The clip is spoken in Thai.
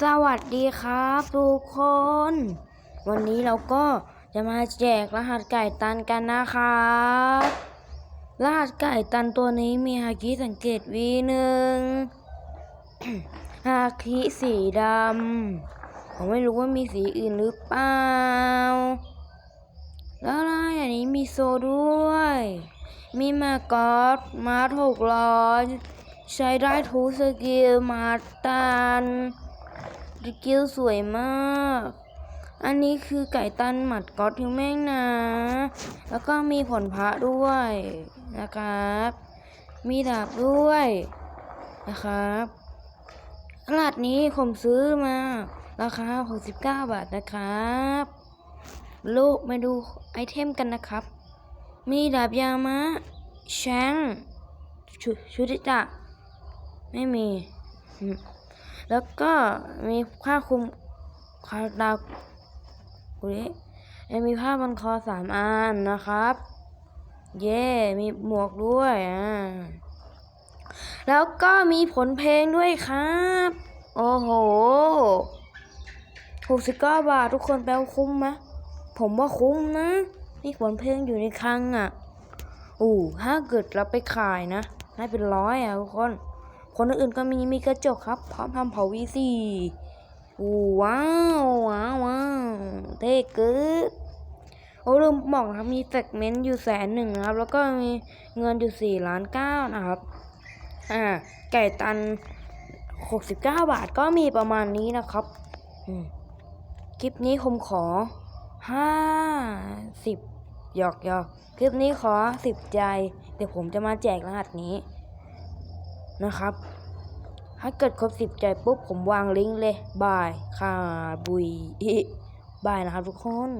สวัสดีครับทุกคน วันนี้เราก็จะมาแจกรหัสไก่ตันกันนะครับรหัสไก่ตันตัวนี้มีฮาคิสังเกตวีหนึ่งฮาคิสีดำผมไม่รู้ว่ามีสีอื่นหรือเปล่า แล้วอะไรอันนี้มีโซด้วย มีมากอสมาถูกร้อยใช้ได้ทุกสกิลมาตัน สกิลสวยมาก อันนี้คือไก่ตันหมัดก๊อตฮิวแม่งนะ แล้วก็มีผลพระด้วยนะครับ มีดาบด้วยนะครับตลาดนี้ผมซื้อมา ราคา 69 บาทนะครับลูกมาดูไอเทมกันนะครับ มีดาบยามะแชงชุชุดิตะ ไม่มีอืม แล้วก็มีผ้าคลุมคาดาวอุ้ยมีผ้าบันคอสามอันนะครับ เย่มีหมวกด้วยอ่าแล้วก็มีผลเพลงด้วยครับ โอ้โหหกสิบเก้าบาททุกคนแปลว่าคุ้มไหมผมว่าคุ้มนะนี่ผลเพลงอยู่ในคลังอะอู้ถ้าเกิดเราไปขายนะได้เป็นร้อยอะทุกคน คนอื่นก็มีมีกระจกครับ พร้อมทำเผาวีซีว้าวว้าวว้าวเท่เกิดโอ้ลืมบอกนะครับมีแฟกเมนต์อยู่แสนหนึ่งนะครับ แล้วก็มีเงินอยู่สี่ล้านเก้านะครับอ่าไก่ตันหกสิบเก้าบาทก็มีประมาณนี้นะครับคลิปนี้ผมขอห้าสิบหยอกหยอกคลิปนี้ขอสิบใจ เดี๋ยวผมจะมาแจกรหัสนี้ นะครับ ถ้าเกิดครบสิบใจปุ๊บผมวางลิงก์เลย บาย ค่ะบุยบายนะครับทุกคน